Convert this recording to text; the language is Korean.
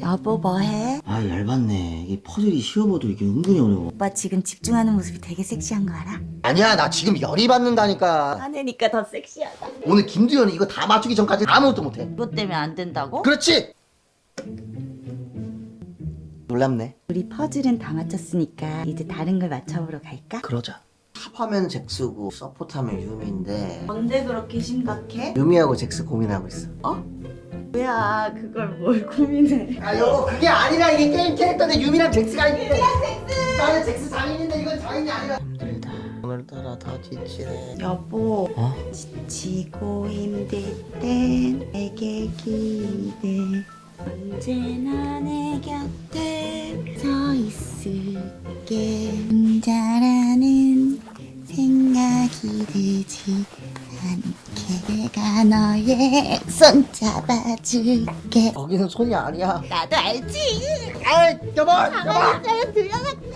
여보 뭐해? 아 열받네 이 퍼즐이 쉬워봐도 이게 은근히 어려워 오빠 지금 집중하는 모습이 되게 섹시한 거 알아? 아니야 나 지금 열이 받는다니까 화내니까 더 섹시하다 오늘 김두현이 이거 다 맞추기 전까지 아무것도 못해 이것 때문에 안 된다고? 그렇지 놀랍네 우리 퍼즐은 다 맞췄으니까 이제 다른 걸 맞춰보러 갈까? 그러자 탑하면 잭스고 서포트하면 유미인데 뭔데 그렇게 심각해? 유미하고 잭스 고민하고 있어 뭐야 그걸 뭘 고민해. 아 여보 그게 아니라 이게 게임 캐릭터인데 유미랑 잭스가 있는데. 유미랑 잭스! 나는 잭스 장인인데 이건 장인이 아니라. 힘들다. 오늘따라 더 지치네. 여보 어? 지치고 힘들 땐 내게 기대. 언제나 내 곁에 서 있을게. 혼자라는 생각이 들지 않게 내가 너의 손 잡아줄게. 거기는 손이 아니야. 나도 알지. 아이 여보 여보! 가만히 있어요 들어갔네